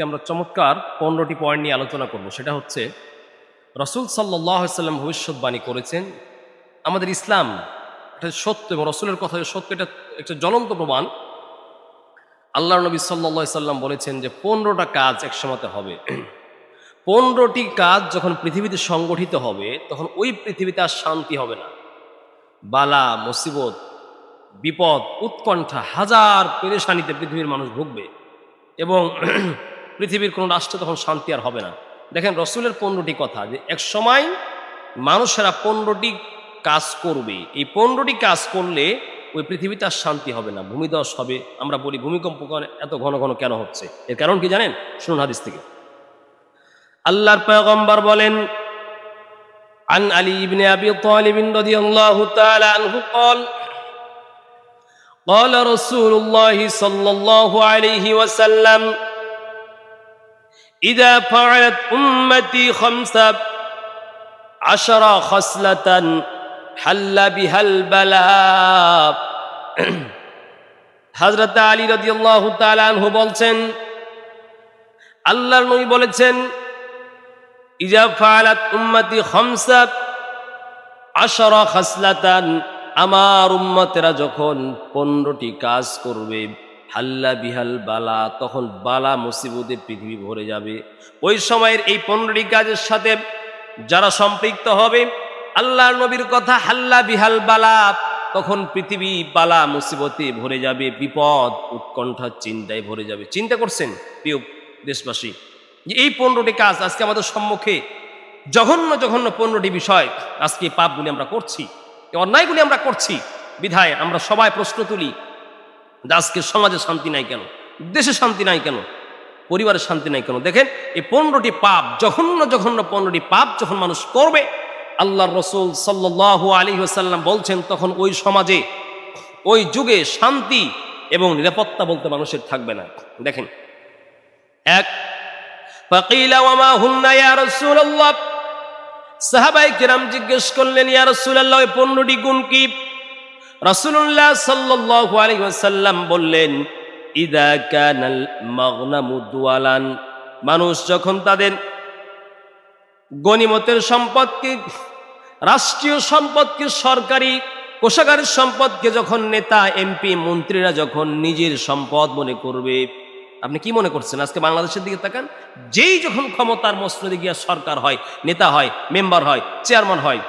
আজকে আমরা চমৎকার পনেরোটি পয়েন্ট নিয়ে আলোচনা করব। সেটা হচ্ছে, রসুল সাল্লাহ ভবিষ্যৎবাণী করেছেন, আমাদের ইসলাম এটা সত্য এবং রসুলের কথা সত্য, এটা একটা জ্বলন্ত প্রমাণ। আল্লাহ নবী সাল্লা সাল্লাম বলেছেন যে পনেরোটা কাজ একসময়তে হবে। পনেরোটি কাজ যখন পৃথিবীতে সংগঠিত হবে, তখন ওই পৃথিবীতে আর শান্তি হবে না। বালা, মুসিবত, বিপদ, উৎকণ্ঠা, হাজার পেরেশানিতে পৃথিবীর মানুষ ভুগবে। এবং পৃথিবীর কোনো রাষ্ট্রে তখন শান্তি আর হবে না দেখেন রসুলের পনেরোটি কথা যে এক সময় মানুষেরা পনেরোটি কাজ করবে এই পনেরোটি কাজ করলে ওই পৃথিবীতে আর শান্তি হবে না ভূমিধস হবে আমরা বলি ভূমিকম্প কেন- এত ঘন ঘন কেন হচ্ছে এর কারণ কি জানেন শুনুন হাদিস থেকে আল্লাহর পয়গম্বর বলেন عن علي بن ابي طالب رضي الله تعالى عنه قال قال رسول الله صلى الله عليه وسلم اذا فعلت امتي خمسه عشر خصله حل بها البلاء হযরত আলী রাদিয়াল্লাহু তাআলা আনহু বলছেন আল্লাহর নবী বলেছেন ইজা ফালাত উম্মতি খামসা আশরা খাসলাতান আমার উম্মতেরা যখন পনেরোটি কাজ করবে হাল্লা বিহাল বালা, তখন বালা মুসিবতে পৃথিবী ভরে যাবে। ওই সময়ের এই পনেরোটি কাজের সাথে যারা সম্পৃক্ত হবে আল্লাহ নবীর কথা হাল্লা বিহাল বালা, তখন পৃথিবী বালা মুসিবতে ভরে যাবে, বিপদ উৎকণ্ঠা চিন্তায় ভরে যাবে। চিন্তা করছেন, প্রিয় দেশবাসী, যে এই পনেরোটি কাজ আজকে আমাদের সম্মুখে জঘন্য জঘন্য পনেরোটি বিষয় আজকে পাপগুলি আমরা করছি, অন্যায়গুলি আমরা করছি। বিধায় আমরা সবাই প্রশ্ন তুলি যে আজকে সমাজে শান্তি নাই কেন? দেশে শান্তি নাই কেন? পরিবারের শান্তি নাই কেন? দেখেন, এই পনেরোটি পাপ, জঘন্য জঘন্য পনেরোটি পাপ যখন মানুষ করবে, আল্লাহর রসুল সাল্লাহ আলী সাল্লাম বলছেন, তখন ওই সমাজে, ওই যুগে শান্তি এবং নিরাপত্তা বলতে মানুষের থাকবে না। দেখেন, এক সাহাবাই কেরাম জিজ্ঞেস করলেন ইয়ারসুল্লাহ পনেরোটি গুণ কি? রাসূলুল্লাহ সাল্লাল্লাহু আলাইহি ওয়াসাল্লাম বললেন, ইদা কানাল মাগনামু মানুষ যখন তাদের গনিমতের সম্পদকে, রাষ্ট্রীয় সম্পদকে, সরকারি কোষাগারের সম্পদকে যখন নেতা, এমপি, মন্ত্রীরা যখন নিজের সম্পদ মনে করবে, আপনি কি মনে করছেন? আজকে বাংলাদেশের দিকে তাকান, যেই যখন ক্ষমতার মসনদে গিয়া সরকার হয়, নেতা হয়, মেম্বার হয়, চেয়ারম্যান হয়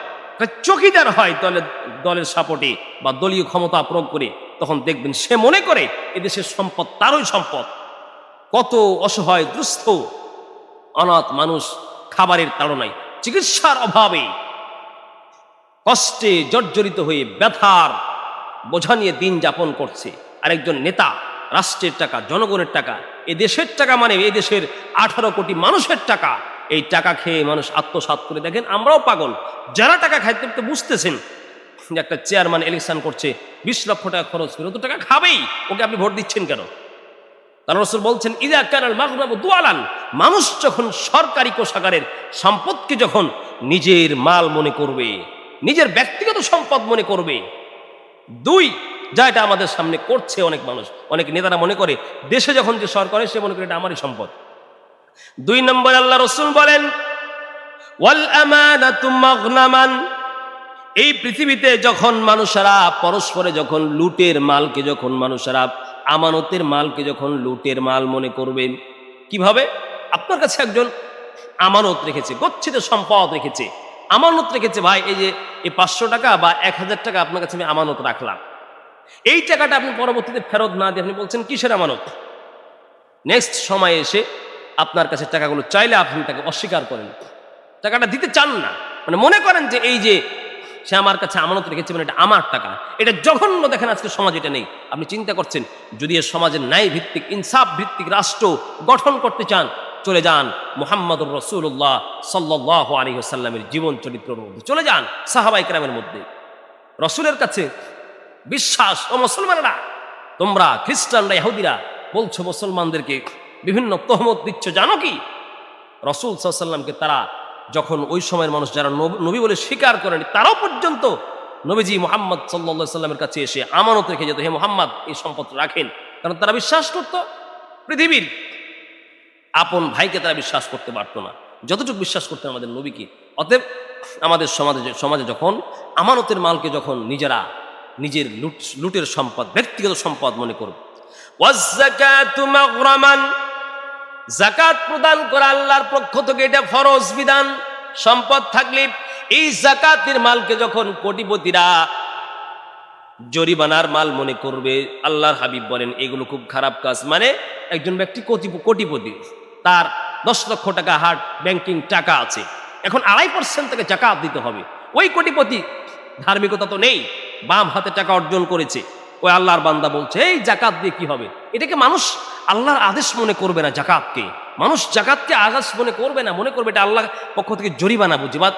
চকিদার হয় দলের দলের সাপোর্টে বা দলীয় ক্ষমতা প্রয়োগ করে, তখন দেখবেন সে মনে করে এদেশের সম্পদ তারই সম্পদ। কত অসহায়, দুস্থ, অনাথ মানুষ খাবারের তাড়নায়, চিকিৎসার অভাবে কষ্টে জর্জরিত হয়ে ব্যথার বোঝা নিয়ে দিন যাপন করছে। আরেকজন নেতা, রাষ্ট্রের টাকা, জনগণের টাকা, এ দেশের টাকা মানে এই দেশের আঠারো কোটি মানুষের টাকা। এই টাকা খেয়ে মানুষ আত্মসাৎ করে দেখেন, আমরাও পাগল। যারা টাকা খাইতে বুঝতেছেন যে একটা চেয়ারম্যান ইলেকশন করছে, বিশ লক্ষ টাকা খরচ করে তো টাকা খাবেই, ওকে আপনি ভোট দিচ্ছেন কেন? কারণ রসুল বলছেন, ইদা কানাল মাগনাবু দুয়ালান মানুষ যখন সরকারি কোষাগারের সম্পদকে যখন নিজের মাল মনে করবে, নিজের ব্যক্তিগত সম্পদ মনে করবে, দুই, যা এটা আমাদের সামনে করছে অনেক মানুষ, অনেক নেতারা মনে করে, দেশে যখন যে সরকার সে মনে করে এটা আমারই সম্পদ দুই নম্বর আল্লাহ রসুল বলেন, ওয়াল আমানাতু মাগনামান। এই পৃথিবীতে যখন মানুষেরা পরস্পরে যখন লুটের মালকে যখন মানুষেরা আমানতের মালকে যখন লুটের মাল মনে করবেন কীভাবে? আপনার কাছে একজন আমানত রেখেছে, গচ্ছিত সম্পদ রেখেছে, আমানত রেখেছে, ভাই, এই যে এই পাঁচশো টাকা বা এক হাজার টাকা আপনার কাছে আমি আমানত রাখলাম। এই টাকাটা আপনি পরবর্তীতে ফেরত না দিয়ে আপনি বলছেন, কিসের আমানত? নেক্সট সময় এসে আপনার কাছে টাকাগুলো চাইলে আপনি তাকে অস্বীকার করেন। টাকাটা দিতে চান না। মানে মনে করেন যে এই যে সে আমার কাছে আমানত রেখেছে মানে এটা আমার টাকা। এটা জঘন্য দেখেন আজকে সমাজ এটা নেই। আপনি চিন্তা করছেন, যদি এ সমাজের ন্যায় ভিত্তিক ইনসাফ ভিত্তিক রাষ্ট্র গঠন করতে চান, চলে যান মোহাম্মদুর রসুল্লাহ সাল্লাহ আলী সাল্লামের জীবন চরিত্রের মধ্যে। চলে যান সাহাবাই কেরামের মধ্যে। রসুলের কাছে বিশ্বাস ও মুসলমানেরা, তোমরা খ্রিস্টানরা, ইহুদিরা বলছো মুসলমানদেরকে বিভিন্ন তহমত দিচ্ছ, জানো কি? রসুল সাল্লামকে তারা যখন ওই সময়ের মানুষ যারা নব- বলে স্বীকার করেনি, তারাও পর্যন্ত নবীজি মোহাম্মদ সাল্লা সাল্লামের কাছে এসে আমানত রেখে যেত, হে মোহাম্মদ, এই সম্পদ রাখেন। কারণ তারা বিশ্বাস করত পৃথিবীর। আপন ভাইকে তারা বিশ্বাস করতে পারতো না। যতটুকু বিশ্বাস করতেন আমাদের নবীকে, অতএব আমাদের সমাজে সমাজে যখন আমানতের মালকে যখন নিজেরা নিজের লুট, লুটের সম্পদ, ব্যক্তিগত সম্পদ মনে করবে। জাকাত প্রদান করা আল্লাহর পক্ষ থেকে এটা ফরজ বিধান। সম্পদ থাকলে এই জাকাতের মালকে যখন কোটিপতিরা জরিমানার মাল মনে করবে, আল্লাহর হাবিব বলেন, এগুলো খুব খারাপ কাজ। মানে একজন ব্যক্তি কোটি কোটিপতি, তার দশ লক্ষ টাকা হাট ব্যাংকিং টাকা আছে। এখন আড়াই পার্সেন্ট থেকে জাকাত দিতে হবে। ওই কোটিপতি ধার্মিকতা তো নেই, বাম হাতে টাকা অর্জন করেছে। ওই আল্লাহর বান্দা বলছে, এই জাকাত দিয়ে কি হবে? এটাকে মানুষ আল্লাহর আদেশ মনে করবে না জাকাতকে মানুষ জাকাতকে আদেশ মনে করবে না, মনে করবে এটা আল্লাহ পক্ষ থেকে জরিমানা বুঝি, বা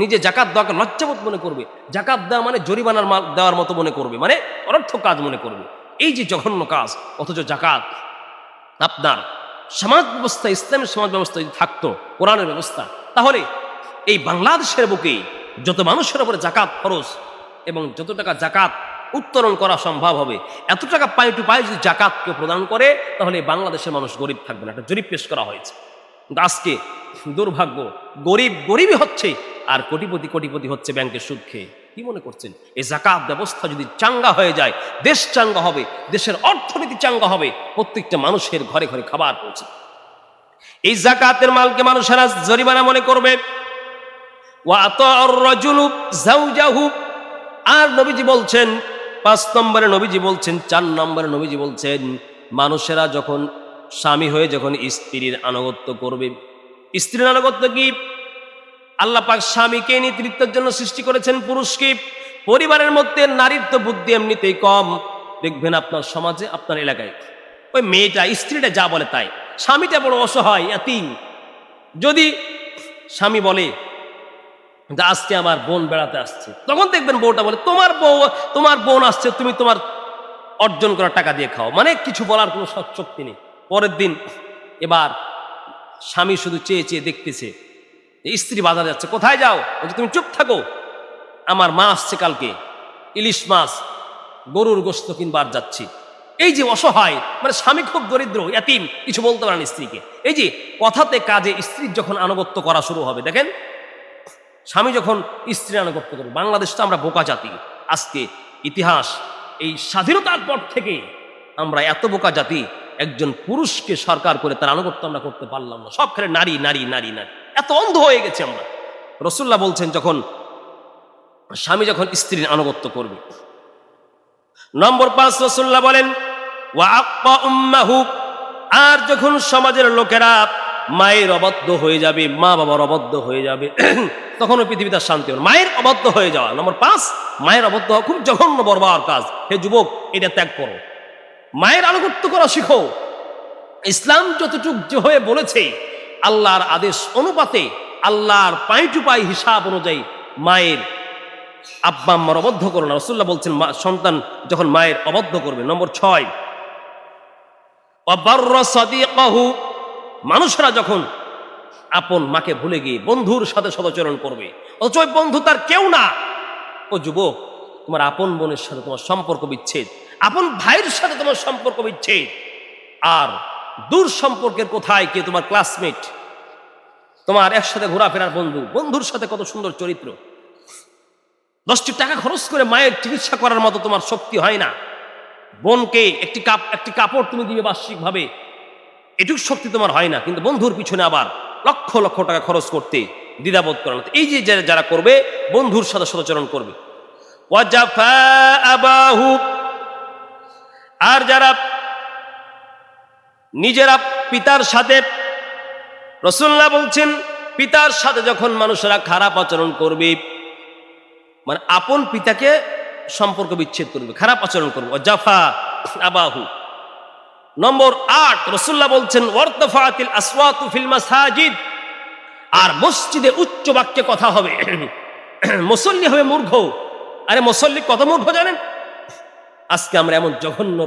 নিজে জাকাত দেওয়াকে লজ্জাবোধ মনে করবে। জাকাত দেওয়া মানে জরিমানার দেওয়ার মতো মনে করবে মানে অনর্থ কাজ মনে করবে। এই যে জঘন্য কাজ, অথচ জাকাত আপনার সমাজ ব্যবস্থা ইসলামের সমাজ ব্যবস্থা যদি থাকতো, কোরআনের ব্যবস্থা, তাহলে এই বাংলাদেশের বুকে যত মানুষের উপরে জাকাত খরচ এবং যত টাকা জাকাত উত্তোলন করা সম্ভব হবে। এত টাকা পাই টু পাই যদি জাকাতকে প্রদান করে, তাহলে বাংলাদেশের মানুষ গরিব থাকবে না। একটা জরিপ পেশ করা হয়েছে। কিন্তু আজকে দুর্ভাগ্য, গরিব গরিবই হচ্ছে, আর কোটিপতি কোটিপতি হচ্ছে ব্যাংকের সুদ খেয়ে। কি মনে করছেন? এই জাকাত ব্যবস্থা যদি চাঙ্গা হয়ে যায়, দেশ চাঙ্গা হবে, দেশের অর্থনীতি চাঙ্গা হবে, প্রত্যেকটা মানুষের ঘরে ঘরে খাবার পৌঁছে এই জাকাতের মালকে মানুষেরা জরিমানা মনে করবে। আর নবীজি বলছেন পাঁচ নম্বরে নবীজি বলছেন, চার নম্বরে নবীজি বলছেন, মানুষেরা যখন স্বামী হয়ে যখন স্ত্রীর আনুগত্য করবে, স্ত্রীর আনুগত্য কি? আল্লাহ পাক স্বামীকে নেতৃত্বের জন্য সৃষ্টি করেছেন পুরুষকে, পরিবারের মধ্যে নারীর তো বুদ্ধি এমনিতেই কম। দেখবেন আপনার সমাজে, আপনার এলাকায়, ওই মেয়েটা, স্ত্রীটা যা বলে তাই, স্বামীটা বড় অসহায়, এতিম। যদি স্বামী বলে যে আজকে আমার বোন বেড়াতে আসছে। তখন দেখবেন বউটা বলে, তোমার বউ, তোমার বোন আসছে, তুমি তোমার অর্জন করা টাকা দিয়ে খাও। মানে কিছু বলার কোনো শক্তি নেই। পরের দিন এবার স্বামী শুধু চেয়ে চেয়ে দেখতেছে স্ত্রী বাজারে যাচ্ছে, কোথায় যাও? বলছে, তুমি চুপ থাকো। আমার মা আসছে কালকে। ইলিশ মাছ, গরুর গোস্ত কিনবার যাচ্ছি। এই যে অসহায় মানে স্বামী খুব দরিদ্র, এতিম, কিছু বলতে পারেন স্ত্রীকে। এই যে কথাতে কাজে স্ত্রীর যখন আনুগত্য করা শুরু হবে, দেখেন স্বামী যখন স্ত্রী আনুগত্য করবে, বাংলাদেশ তো আমরা বোকা জাতি। আজকে ইতিহাস, এই স্বাধীনতার পর থেকে আমরা এত বোকা জাতি, একজন পুরুষকে সরকার করে তার আনুগত্য আমরা করতে পারলাম না। সব খেলে নারী নারী নারী নারী। এত অন্ধ হয়ে গেছে আমরা। রসুল্লাহ বলছেন যখন স্বামী যখন স্ত্রীর আনুগত্য করবে। নম্বর পাঁচ রসুল্লাহ বলেন আর যখন সমাজের লোকেরা মায়ের অবদ্ধ হয়ে যাবে, মা বাবার অবদ্ধ হয়ে যাবে। তখন ওই পৃথিবীতে শান্তি হবে মায়ের অবদ্ধ হয়ে যাওয়া। নম্বর পাঁচ, মায়ের অবদ্ধ খুব জঘন্য বর্বার কাজ। হে যুবক, এটা ত্যাগ করো। মায়ের আনুগত্য করা শিখো। ইসলাম যতটুক যে হয়ে বলেছে, আল্লাহর আদেশ অনুপাতে, আল্লাহর পাই টু পাই হিসাব অনুযায়ী মায়ের আব্বা, আম্মার অবদ্ধ করো না। রসুল্লাহ বলছেন সন্তান যখন মায়ের অবদ্ধ করবে। নম্বর ছয় অবার্র সাদিকাহু মানুষরা যখন আপন মাকে ভুলে গিয়ে বন্ধুর সাথে সদাচরণ করবে, অথচ ওই বন্ধু তার কেউ না। ও যুবক, তোমার আপন বোনের সাথে তোমার সম্পর্ক বিচ্ছেদ, আপন ভাইয়ের সাথে তোমার সম্পর্ক বিচ্ছেদ। আর দূর সম্পর্কের কোথায় কে তোমার ক্লাসমেট তোমার একসাথে ঘোরাফেরার বন্ধু, বন্ধুর সাথে কত সুন্দর চরিত্র। দশটি টাকা খরচ করে মায়ের চিকিৎসা করার মতো তোমার শক্তি হয় না। বোনকে একটি কাপ, একটি কাপড় তুমি দিবে বার্ষিকভাবে এটুকু শক্তি তোমার হয় না, কিন্তু বন্ধুর পিছনে আবার লক্ষ লক্ষ টাকা খরচ করতে দ্বিধাবোধ করে না। এই যে যারা- করবে, বন্ধুর সাথে সদাচরণ করবে। আর যারা নিজেরা পিতার সাথে রসুল্লাহ বলছেন, পিতার সাথে যখন মানুষেরা খারাপ আচরণ করবে মানে আপন পিতাকে সম্পর্ক বিচ্ছেদ করবে, খারাপ আচরণ করবে। জাফা আবাহু। নম্বর আট রসুল্লাহ বলছেন, ওয়ার্তফাতিল আসওয়াতু ফিল মাসাজিদ। আর মসজিদে উচ্চ বাক্যে কথা হবে। মুসল্লি হবে মূর্খ। আরে মুসল্লি কত মূর্খ জানেন? আজকে আমরা এমন জঘন্য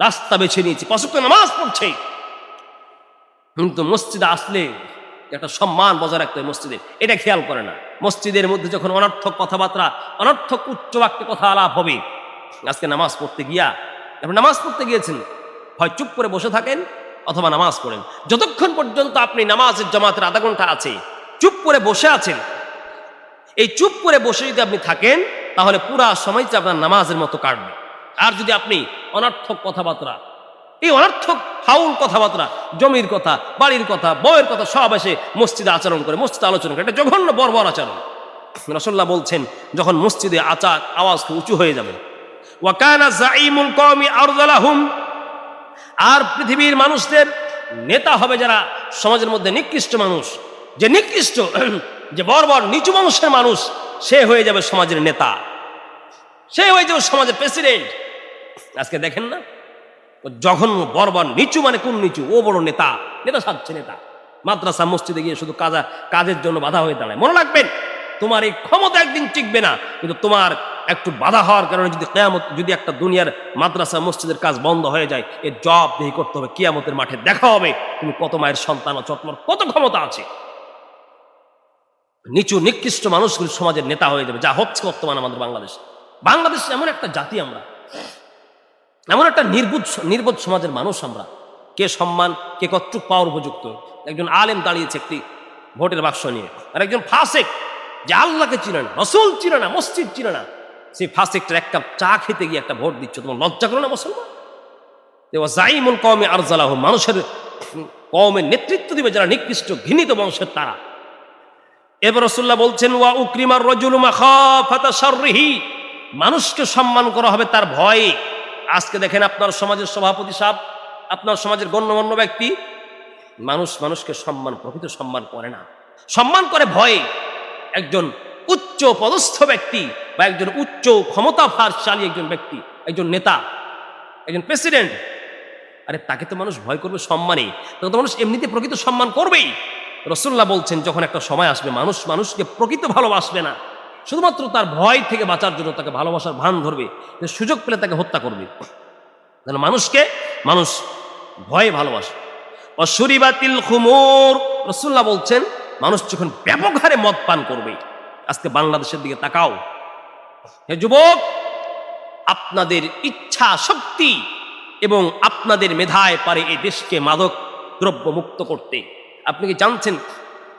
রাস্তা বেছে নিয়েছি পশুক্ত নামাজ পড়ছে। কিন্তু মসজিদে আসলে একটা সম্মান বজায় রাখতে হয় মসজিদে। এটা খেয়াল করে না। মসজিদের মধ্যে যখন অনর্থক কথাবার্তা, অনর্থক উচ্চ বাক্যে কথা আলাপ হবে, আজকে নামাজ পড়তে গিয়া, আপনি নামাজ পড়তে গিয়েছেন হয় চুপ করে বসে থাকেন অথবা নামাজ পড়েন। যতক্ষণ পর্যন্ত আপনি নামাজের জামাতের আধা ঘণ্টা আছে, চুপ করে বসে আছেন। এই চুপ করে বসে যদি আপনি থাকেন, তাহলে পুরা সময়টা আপনার নামাজের মতো কাটবে। আর যদি আপনি অনর্থক কথাবার্তা, এই অনার্থক ফাউল কথাবার্তা, জমির কথা, বাড়ির কথা বয়ের কথা সব এসে মসজিদে আচরণ করে, মসজিদে আলোচনা করে, এটা জঘন্য বর্বর আচরণ। রসল্লাহ বলছেন, যখন মসজিদে আচার, আওয়াজ উঁচু হয়ে যাবে ওয়াকানা জাইমুল কওমি আরদালাহুম আর পৃথিবীর মানুষদের নেতা হবে যারা সমাজের মধ্যে নিকৃষ্ট মানুষ। যে নিকৃষ্ট, যে বর্বর নিচু বংশের মানুষ, সে হয়ে যাবে সমাজের নেতা। সে হয়ে যাবে সমাজের প্রেসিডেন্ট। আজকে দেখেন না? জঘন্য, বর্বর, নিচু মানে কোন নিচু? ও বড় নেতা। নেতা সাজছে নেতা। মাদ্রাসা, মসজিদে গিয়ে শুধু কাজা, কাজের জন্য বাধা হয়ে দাঁড়ায়। মনে রাখবেন, তোমার এই ক্ষমতা একদিন টিকবে না, কিন্তু তোমার একটু বাধা হওয়ার কারণে যদি কেয়ামত, যদি একটা দুনিয়ার মাদ্রাসা, মসজিদের কাজ বন্ধ হয়ে যায়, এর জব দেহি করতে হবে, কিয়ামতের মাঠে দেখা হবে, তুমি কত মায়ের সন্তান আছো, তোমার কত ক্ষমতা আছে। নিচু, নিকৃষ্ট মানুষগুলো সমাজের নেতা হয়ে যাবে, যা হচ্ছে বর্তমানে আমাদের বাংলাদেশ। বাংলাদেশ এমন একটা জাতি আমরা, এমন একটা নির্বুধ, নির্বোধ সমাজের মানুষ আমরা, কে সম্মান, কে কতটুক পাওয়ার উপযুক্ত। একজন আলেম দাঁড়িয়েছে একটি ভোটের বাক্স নিয়ে, আর একজন ফাসেক, যে আল্লাহকে চিনে না, রসুল চিনে না, মসজিদ চিনে না। সেই ফাসেকটার এক কাপ চা খেতে গিয়ে একটা ভোট দিচ্ছ, তোমার লজ্জা করো না মুসলমান? জাইমুল কমে আর জ্বালাহ মানুষের কমের নেতৃত্ব দিবে যারা নিকৃষ্ট, ঘৃণিত বংশের তারা। এবার রসুল্লাহ বলছেন, ওয়া উক্রিমার খাফাতা শাররিহি মানুষকে সম্মান করা হবে তার ভয়ে। আজকে দেখেন আপনার সমাজের সভাপতি সাহেব, আপনার সমাজের গণ্যমান্য ব্যক্তি, মানুষ মানুষকে সম্মান, প্রকৃত সম্মান করে না। সম্মান করে ভয়ে। একজন উচ্চ পদস্থ ব্যক্তি বা একজন উচ্চ ক্ষমতাভারশালী একজন ব্যক্তি, একজন নেতা, একজন প্রেসিডেন্ট। আরে তাকে তো মানুষ ভয় করবে সম্মানে। তখন তো মানুষ এমনিতে প্রকৃত সম্মান করবেই। রসুল্লাহ বলছেন, যখন একটা সময় আসবে, মানুষ মানুষকে প্রকৃত ভালোবাসবে না। শুধুমাত্র তার ভয় থেকে বাঁচার জন্য তাকে ভালোবাসার ভান ধরবে। সুযোগ পেলে তাকে হত্যা করবে। তাহলে মানুষকে মানুষ ভয়ে ভালোবাসে। অসুরিবাতিল খুমুর। রসুল্লাহ বলছেন, মানুষ যখন ব্যাপক হারে মদ পান করবে আজকে বাংলাদেশের দিকে তাকাও। হে যুবক, আপনাদের ইচ্ছা শক্তি এবং আপনাদের মেধায় পারে এই দেশকে মাদক দ্রব্য মুক্ত করতে। আপনি কি জানছেন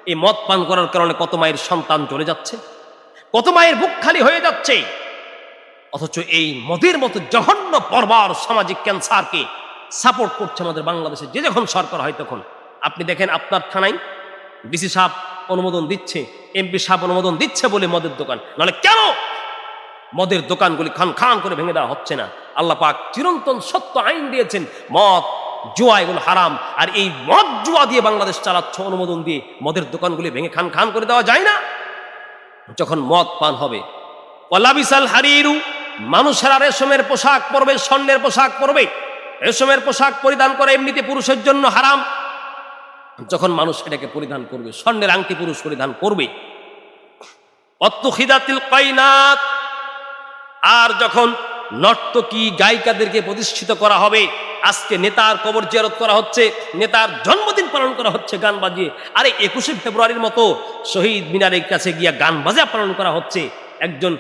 এই মদ পান করার কারণে কত মায়ের সন্তান চলে যাচ্ছে? কত মায়ের বুক খালি হয়ে যাচ্ছে? অথচ এই মদের মতো জঘন্য বর্বর সামাজিক ক্যান্সারকে সাপোর্ট করছে আমাদের বাংলাদেশে। যে যখন সরকার হয় তখন। আপনি দেখেন আপনার থানায় ডিসি সাহেব অনুমোদন দিচ্ছে। এমপি সাহেব অনুমোদন দিচ্ছে বলে মদের দোকান। নাহলে কেন? মদের দোকানগুলি খান খান করে ভেঙে দেওয়া হচ্ছে না। আল্লাহ পাক চিরন্তন সত্য আইন দিয়েছেন, মদ জুয়া এগুলো হারাম। আর এই মদ জুয়া দিয়ে বাংলাদেশ চালাচ্ছ অনুমোদন দিয়ে মদের দোকানগুলি ভেঙে খান খান করে দেওয়া যায় না? যখন মদ পান হবে, ওয়ালাবিসাল হারিরু, মানুষেরা রেশমের পোশাক পরবে, স্বর্ণের পোশাক পরবে। রেশমের পোশাক পরিধান করে এমনিতে পুরুষের জন্য হারাম। যখন মানুষ এটাকে পরিধান করবে, স্বর্ণের আংটি পুরুষ পরিধান করবে। আর যখন নর্তকী গায়িকাদেরকে প্রতিষ্ঠিত করা হবে, আজকে নেতার কবর জিয়ারত করা হচ্ছে, নেতার জন্মদিন পালন করা হচ্ছে, গান বাজিয়ে। আরে একুশে ফেব্রুয়ারির মতো শহীদ মিনারের কাছে গিয়া গান বাজা পালন করা হচ্ছে। একজন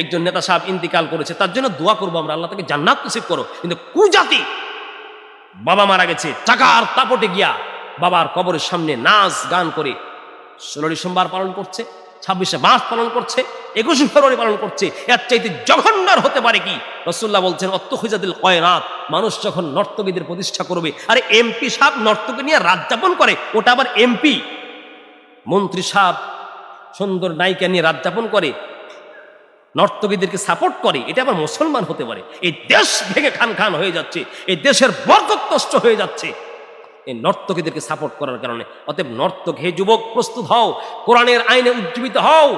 একজন নেতা সাহেব ইন্তিকাল করেছে, তার জন্য দোয়া করব আমরা, আল্লাহ তাকে জান্নাত নসিব করো। কিন্তু কুজাতি বাবা মারা গেছে টাকার তাপটে গিয়া বাবার কবরের সামনে নাচ গান করে ষোলোই সোমবার পালন করছে, ছাব্বিশে মার্চ পালন করছে, একুশে ফেব্রুয়ারি পালন করছে। এর চাইতে জঘন্যর হতে পারে কি? রসুল্লাহ বলছেন অত্যহুজাদিল কয়নাথ মানুষ যখন নর্তকীদের প্রতিষ্ঠা করবে, আরে এমপি সাহেব নর্তকী নিয়ে রাত যাপন করে, ওটা আবার এমপি। মন্ত্রী সাহেব সুন্দর নায়িকা নিয়ে রাত যাপন করে নর্তকীদেরকে সাপোর্ট করে, এটা আবার মুসলমান হতে পারে। এই দেশ ভেঙে খান খান হয়ে যাচ্ছে, এই দেশের বরকত হয়ে যাচ্ছে। এই নর্তকীদেরকে সাপোর্ট করার কারণে। অতএব নর্তক, হে যুবক, প্রস্তুত হও, কোরআনের আইনে উজ্জীবিত হও,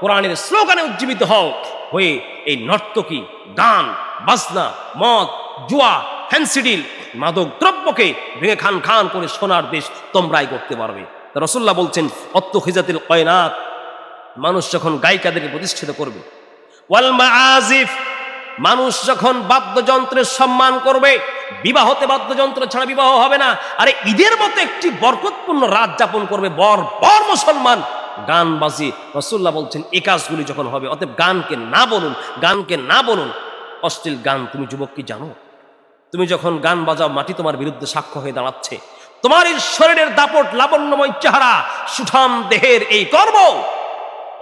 কোরআনের স্লোগানে উজ্জীবিত হও, হয়ে এই নর্তকী গান, বাজনা, মদ, জুয়া হ্যান্সিডিল মাদক দ্রব্যকে ভেঙে খান খান করে সোনার দেশ তোমরাই করতে পারবে। রসুল্লাহ বলছেন অত্ত খিজাতিল কয়নাত মানুষ যখন গায়িকাদেরকে প্রতিষ্ঠিত করবে ওয়াল মানুষ যখন বাদ্যযন্ত্রের সম্মান করবে, বিবাহতে বাদ্যযন্ত্র ছাড়া বিবাহ হবে না। আরে ঈদের মতো একটি বরকতপূর্ণ রাত যাপন করবে বর বর মুসলমান। গান বাজি রসুল্লাহ বলছেন এই কাজগুলি যখন হবে, অতএব গানকে না বলুন, গানকে না বলুন। অশ্লীল গান, তুমি যুবক কি জানো? তুমি যখন গান বাজাও, মাটি তোমার বিরুদ্ধে সাক্ষ্য হয়ে দাঁড়াচ্ছে। তোমার এই শরীরের দাপট, লাবণ্যময় চেহারা, সুঠাম দেহের এই কর্ম,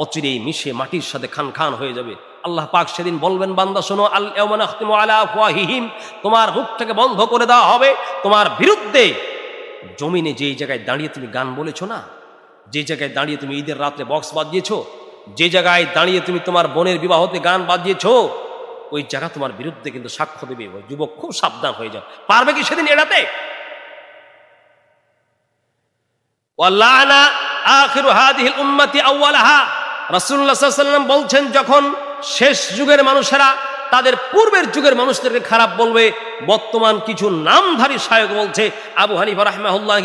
অচিরেই মিশে মাটির সাথে খান খান হয়ে যাবে। আল্লাহ পাক সেদিন বলবেন, বান্দা, শোনো আল্লাহ আলা আফওয়াহিহিম, তোমার মুখটাকে বন্ধ করে দেওয়া হবে। তোমার বিরুদ্ধে জমিনে যেই জায়গায় দাঁড়িয়ে তুমি গান বলেছ না যে জায়গায় দাঁড়িয়ে তুমি ঈদের রাত্রে বক্স বাজিয়েছো যে জায়গায় দাঁড়িয়ে তুমি তোমার বোনের বিবাহতে গান বাজিয়েছো, ওই জায়গা তোমার বিরুদ্ধে কিন্তু সাক্ষ্য দেবে। ওই যুবক খুব সাবধান হয়ে যাও। পারবে কি সেদিন এড়াতে? আখিরু ওয়াসাল্লাম বলছেন, যখন শেষ যুগের মানুষেরা তাদের পূর্বের যুগের মানুষদেরকে খারাপ বলবে। বর্তমান কিছু নামধারী শায়ক বলছে, আবু হানিফা রাহমাহুল্লাহ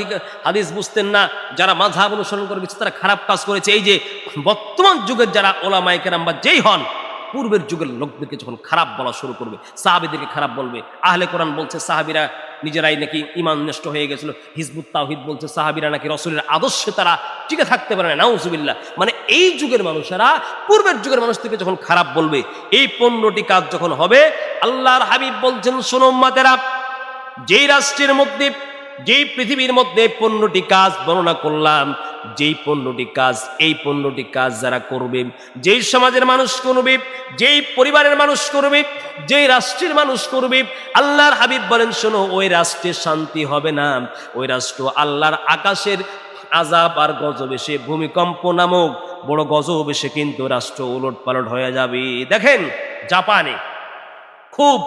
হাদিস বুঝতেন না? যারা মাঝহাব অনুসরণ করে তারা খারাপ কাজ করেছে। এই যে বর্তমান যুগের যারা ওলামায়ে কেরাম বা যেই হন, পূর্বের যুগের লোকদেরকে যখন খারাপ বলা শুরু করবে, সাহাবিদেরকে খারাপ বলবে, আহলে কোরআন বলছে, সাহাবিরা নিজেরাই নাকি ইমান নষ্ট হয়ে গেছিল। হিজবুত তাহিদ বলছে, সাহাবিরা নাকি রসুলের আদর্শে তারা টিকে থাকতে পারে না। নাউজুবিল্লা মানে এই যুগের মানুষেরা, পূর্বের যুগের মানুষ থেকে যখন খারাপ বলবে, এই পণ্যটি কাজ যখন হবে, আল্লাহর হাবিব বলছেন সোনম্মাতেরা যেই রাষ্ট্রের মধ্যে, যেই পৃথিবীর মধ্যে পণ্যটি কাজ, বর্ণনা করলাম যেই পণ্যটি কাজ, এই পণ্যটি কাজ যারা করবে, যেই সমাজের মানুষ করবে, যেই পরিবারের মানুষ করবে, যেই রাষ্ট্রের মানুষ করবে, আল্লাহর হাবিব বলেন, শোনো, ওই রাষ্ট্রে শান্তি হবে না। ওই রাষ্ট্র আল্লাহর আকাশের আজাব আর গজব এসে ভূমিকম্প নামক বড় গজব এসে কিন্তু রাষ্ট্র উলট পালট হয়ে যাবে। দেখেন, জাপানে খুব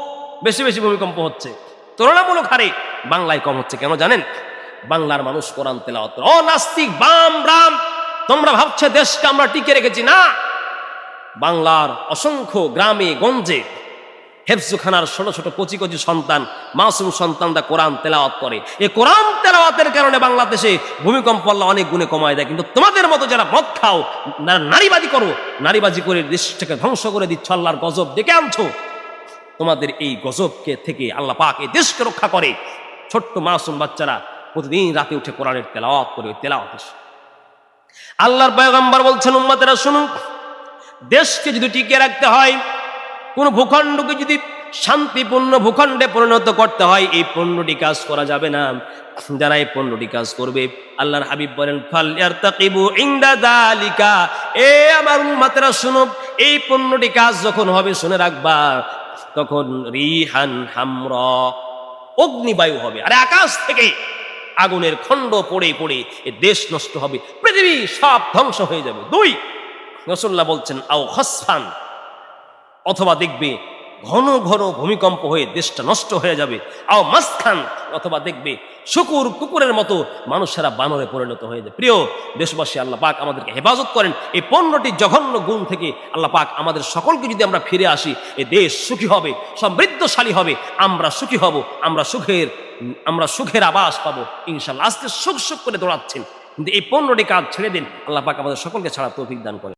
বেশি বেশি ভূমিকম্প হচ্ছে। তুলনামূলক হারে বাংলায় কম হচ্ছে, কেন জানেন? বাংলার মানুষ কোরআন তেলাওয়াত করে। ও নাস্তিক বাম, রাম, তোমরা ভাবছ দেশকে আমরা টিকে রেখেছি? না। বাংলার অসংখ্য গ্রামে, গঞ্জে হেফজুখানার ছোট ছোট কচি কচি সন্তান, মাসুম সন্তানরা কোরআন তেলাওয়াত করে। এই কোরআন তেলাওয়াতের কারণে বাংলাদেশে ভূমিকম্প আল্লাহ অনেক গুণে কমায় দেয়। কিন্তু তোমাদের মতো যারা মদ খাও, না- নারীবাজি করো নারীবাজি করে দেশটাকে ধ্বংস করে দিচ্ছ, আল্লাহর গজব ডেকে আনছো, তোমাদের এই গজবকে থেকে আল্লাহ পাক এই দেশকে রক্ষা করে। ছোট্ট মাসুম বাচ্চারা প্রতিদিন রাতে উঠে কোরআনের তেলাওয়াত করে, ওই তেলাওয়াত। আল্লাহর পয়গম্বর বলছেন, উম্মতেরা, শুনুন, দেশকে যদি টিকিয়ে রাখতে হয়, কোন ভূখণ্ডকে যদি শান্তিপূর্ণ ভূখণ্ডে পরিণত করতে হয়, এই পণ্যটি কাজ করা যাবে না। যারা এই পণ্যটি কাজ করবে, আল্লাহর হাবিব বলেন এ আমার উম্মতেরা, শুনো, এই পণ্যটি কাজ যখন হবে, শুনে রাখবা, তখন রিহান হামরা, অগ্নিবায়ু হবে। আরে আকাশ থেকে আগুনের খণ্ড পড়ে পড়ে এ দেশ নষ্ট হবে, পৃথিবী সব ধ্বংস হয়ে যাবে। দুই রসুল্লাহ বলছেন, আও হসফান অথবা দেখবে ঘন ঘন ভূমিকম্প হয়ে দেশটা নষ্ট হয়ে যাবে। আও মাসখান অথবা দেখবে শুকুর কুকুরের মতো মানুষেরা বানরে পরিণত হয়ে যায় প্রিয় দেশবাসী, আল্লাহ পাক আমাদেরকে হেফাজত করেন। এই পণ্যটি জঘন্য গুণ থেকে আল্লাহ পাক আমাদের সকলকে যদি আমরা ফিরে আসি, এ দেশ সুখী হবে, সমৃদ্ধশালী হবে, আমরা সুখী হব, আমরা সুখের আমরা সুখের আবাস পাবো, ইনশাল্লাহ। আজকে সুখ সুখ করে দৌড়াচ্ছেন। কিন্তু এই পনেরোটি কাজ ছেড়ে দিন, আল্লাহ পাক আমাদের সকলকে ছাড়া তৌফিক দান করে